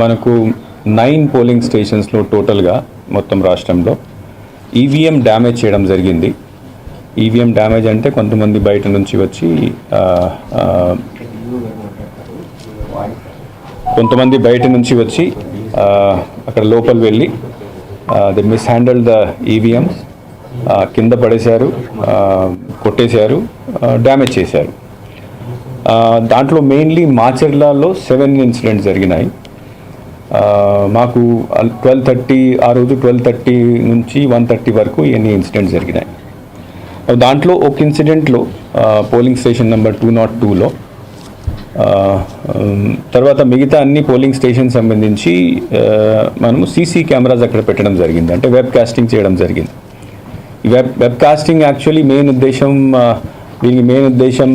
మనకు nine polling స్టేషన్స్లో టోటల్గా మొత్తం రాష్ట్రంలో ఈవీఎం డ్యామేజ్ చేయడం జరిగింది. ఈవీఎం డ్యామేజ్ అంటే కొంతమంది బయట నుంచి వచ్చి కొంతమంది బయట నుంచి వచ్చి అక్కడ లోపల వెళ్ళి the mishandle the EVMs కింద పడేశారు కొట్టేశారు డ్యామేజ్ చేశారు. దాంట్లో మెయిన్లీ మాచెర్లలో సెవెన్ ఇన్సిడెంట్స్ జరిగినాయి. మాకు ట్వెల్వ్ థర్టీ ఆ రోజు ట్వెల్వ్ థర్టీ నుంచి వన్ థర్టీ వరకు ఎన్ని ఇన్సిడెంట్స్ జరిగినాయి. దాంట్లో ఒక ఇన్సిడెంట్లో polling station number two naught టూలో తర్వాత మిగతా అన్ని పోలింగ్ స్టేషన్ సంబంధించి మనము సీసీ కెమెరాస్ అక్కడ పెట్టడం జరిగింది. అంటే వెబ్ కాస్టింగ్ చేయడం జరిగింది. Web web casting actually main ఉద్దేశం దీనికి మెయిన్ ఉద్దేశం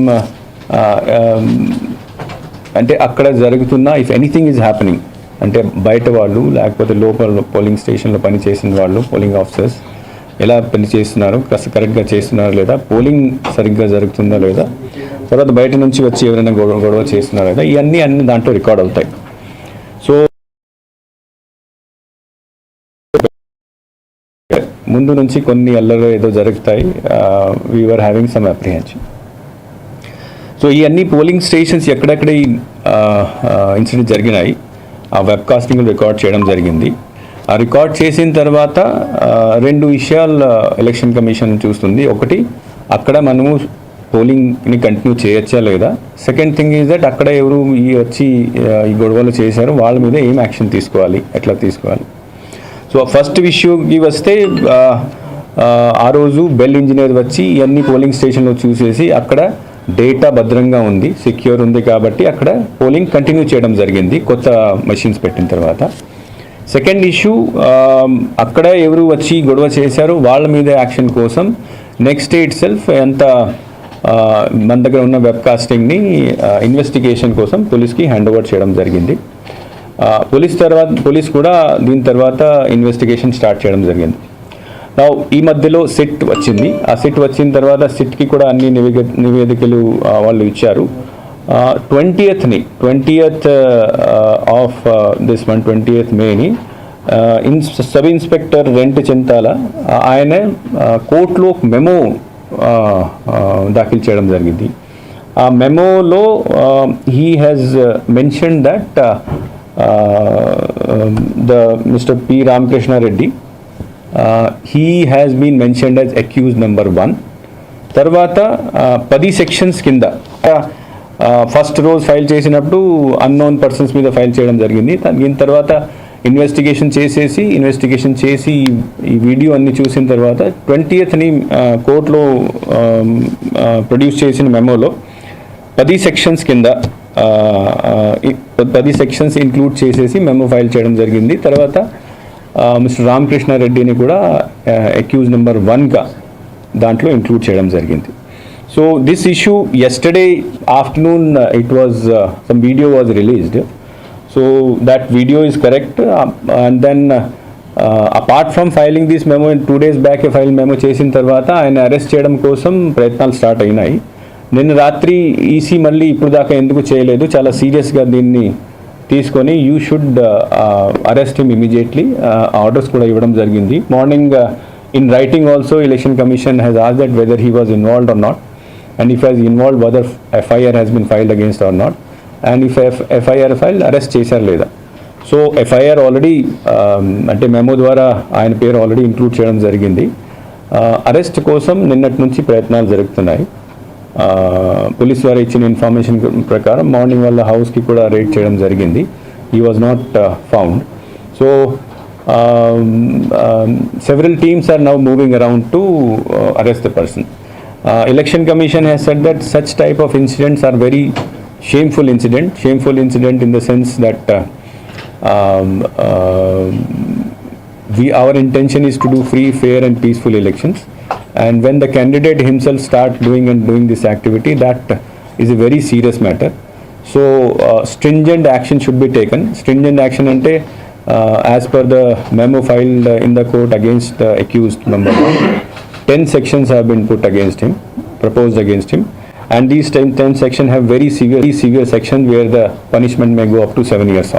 అంటే అక్కడ జరుగుతున్న ఇఫ్ ఎనీథింగ్ ఈజ్ హ్యాపెనింగ్ అంటే బయట వాళ్ళు లేకపోతే లోపల పోలింగ్ స్టేషన్లో పని చేసిన వాళ్ళు పోలింగ్ ఆఫీసర్స్ ఎలా పని చేస్తున్నారు కాస్త కరెక్ట్గా చేస్తున్నారు లేదా పోలింగ్ సరిగ్గా జరుగుతుందా లేదా తర్వాత బయట నుంచి వచ్చి ఎవరైనా గొడవ గొడవ చేస్తున్నారా లేదా ఇవన్నీ అన్ని దాంట్లో రికార్డ్ అవుతాయి. సో ముందు నుంచి కొన్ని అల్లలు ఏదో జరుగుతాయి we're having some apprehension so ఈ అన్ని పోలింగ్ స్టేషన్స్ ఎక్కడెక్కడ ఈ ఇన్సిడెంట్ జరిగినాయి ఆ వెబ్ కాస్టింగ్ రికార్డ్ చేయడం జరిగింది. ఆ రికార్డ్ చేసిన తర్వాత రెండు విషయాలు ఎలక్షన్ కమిషన్ చూస్తుంది. ఒకటి అక్కడ మనము పోలింగ్ని కంటిన్యూ చేయొచ్చా లేదా? సెకండ్ థింగ్ ఈజ్ దట్ అక్కడ ఎవరు ఈ వచ్చి ఈ గొడవలు చేశారు వాళ్ళ మీద ఏం యాక్షన్ తీసుకోవాలి? ఎట్లా తీసుకోవాలి? సో ఫస్ట్ ఇష్యూకి వస్తే ఆ రోజు బెల్ ఇంజనీర్ వచ్చి ఇవన్నీ పోలింగ్ స్టేషన్లో చూసేసి అక్కడ డేటా భద్రంగా ఉంది సెక్యూర్ ఉంది కాబట్టి అక్కడ పోలింగ్ కంటిన్యూ చేయడం జరిగింది కొత్త మెషిన్స్ పెట్టిన తర్వాత. సెకండ్ ఇష్యూ అక్కడ ఎవరు వచ్చి గొడవ చేశారో వాళ్ళ మీద యాక్షన్ కోసం నెక్స్ట్ డే ఇట్ సెల్ఫ్ ఎంత మన దగ్గర ఉన్న వెబ్ కాస్టింగ్ని ఇన్వెస్టిగేషన్ కోసం పోలీస్కి హ్యాండ్ ఓవర్ చేయడం జరిగింది. పోలీస్ తర్వాత పోలీస్ కూడా దీని తర్వాత ఇన్వెస్టిగేషన్ స్టార్ట్ చేయడం జరిగింది. నా ఈ మధ్యలో సిట్ వచ్చింది. ఆ సిట్ వచ్చిన తర్వాత సిట్కి కూడా అన్ని నివేదిక నివేదికలు వాళ్ళు ఇచ్చారు. ట్వంటీయత్ని twentieth of this one twentieth many in sub inspector Rentachintala ఆయన కోర్టులో మెమో దాఖలు చేయడం జరిగింది. ఆ మెమోలో he has mention that the mister P Ramakrishna Reddy he has been mentioned as accused number one తర్వాత పది సెక్షన్స్ కింద ఫస్ట్ రోజు ఫైల్ చేసినప్పుడు అన్నోన్ పర్సన్స్ మీద ఫైల్ చేయడం జరిగింది. దీని తర్వాత ఇన్వెస్టిగేషన్ చేసేసి ఇన్వెస్టిగేషన్ చేసి ఈ వీడియో అన్ని చూసిన తర్వాత ట్వంటీయత్ని కోర్టులో ప్రొడ్యూస్ చేసిన మెమోలో పది సెక్షన్స్ కింద పది సెక్షన్స్ ఇంక్లూడ్ చేసేసి మెమో ఫైల్ చేయడం జరిగింది. తర్వాత మిస్టర్ రామకృష్ణ రెడ్డిని కూడా అక్యూజ్ నెంబర్ వన్గా దాంట్లో ఇంక్లూడ్ చేయడం జరిగింది. So this issue yesterday afternoon it was some video was released so that video is correct and then apart from filing this memo two days back file memo చేసిన తర్వాత ఆయన arrest చేయడం కోసం ప్రయత్నాలు స్టార్ట్ అయినాయి. నిన్న రాత్రి ఈసీ మళ్ళీ ఇప్పుడు దాకా ఎందుకు చేయలేదు? చాలా సీరియస్గా దీన్ని తీసుకొని you should arrest him immediately orders కూడా ఇవ్వడం జరిగింది. Morning in writing also election commission has ask that whether he was involved or not and if has involve whether FIR has been filed against or not and if F FIR file arrest చేశారు లేదా. So FIR already అంటే memo ద్వారా ఆయన పేరు already include చేయడం జరిగింది. Arrest కోసం నిన్నటి నుంచి ప్రయత్నాలు జరుగుతున్నాయి. పోలీస్ వారు ఇచ్చిన ఇన్ఫర్మేషన్ ప్రకారం మార్నింగ్ వాళ్ళ హౌస్కి కూడా రేడ్ చేయడం జరిగింది. He was not found so several teams are now moving around to arrest the person election commission has said that such type of incidents are very shameful incident shameful incident in the sense that we uh, we our intention is to do free fair and peaceful elections. And when the candidate himself start doing and doing this activity that is a very serious matter. So uh, stringent action should be taken. Stringent action ante uh, as per the memo filed uh, in the court against the accused one 10 sections have been put against him proposed against him. And these 10, 10 sections have very severe, very severe sections where the punishment may go up to 7 years